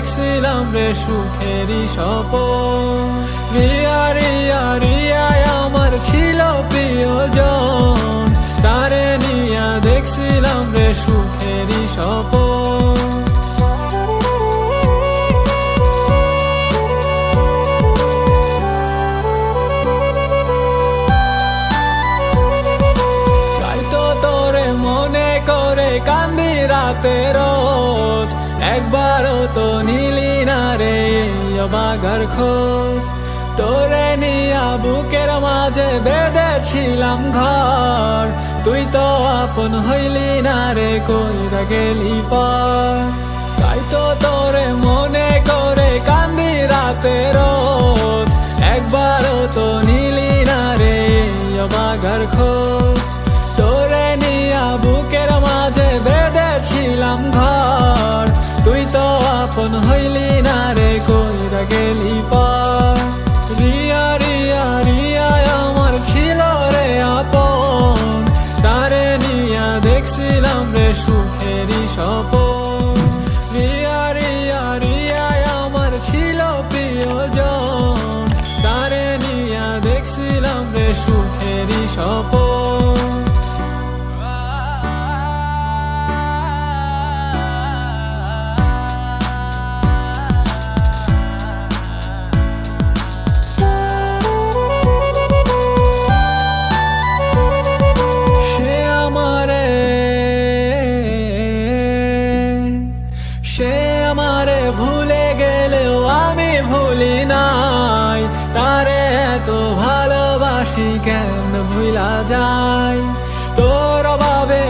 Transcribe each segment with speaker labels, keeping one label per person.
Speaker 1: দেখছিলাম রে সুখেরই স্বপন। রিয়া রিয়া রিয়ায় আমার ছিল প্রিয়জন। তারে নিয়া দেখছিলাম রে সুখেরই মনে করে কান্দি রাতে রোজ একবারও তো নিলি না রে বাগার খোঁজ। তোরে নিয়া বুকের মাঝে বেঁধেছিলাম ঘর। তুই তো আপন হইলি না রে, কইরা গেলি পর। তাই তো তোরে মনে করে কান্দি রাতে সুখেরই স্বপন রিয়া রিয়া আমার ছিল নিয়া দেখছিলাম ভালোবাসি কেন ভুলা যাই তোর অভাবে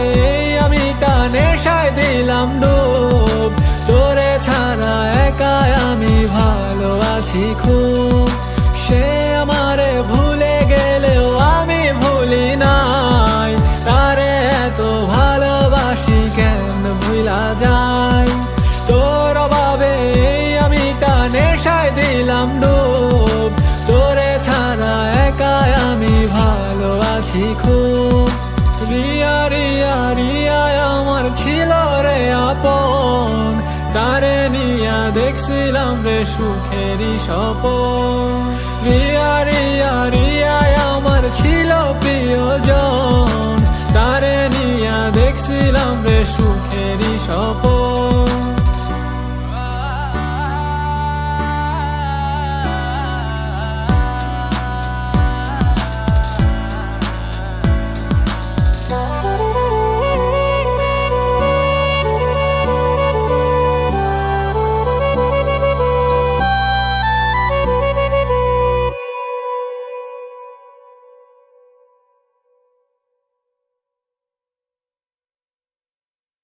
Speaker 1: আমি টানে সাই দিলাম ডোব। তোরে ছাড়া একা আমি ভালো আছি খুব। খুব রিয়া রিয়া রিয়া আমার ছিল রে আপন। তারে নিয়া দেখছিলাম রে সুখেরই স্বপন। রিয়া রিয়া রিয়া আমার ছিল প্রিয়জন। তারে নিয়া দেখছিলাম রে সুখেরই স্বপন।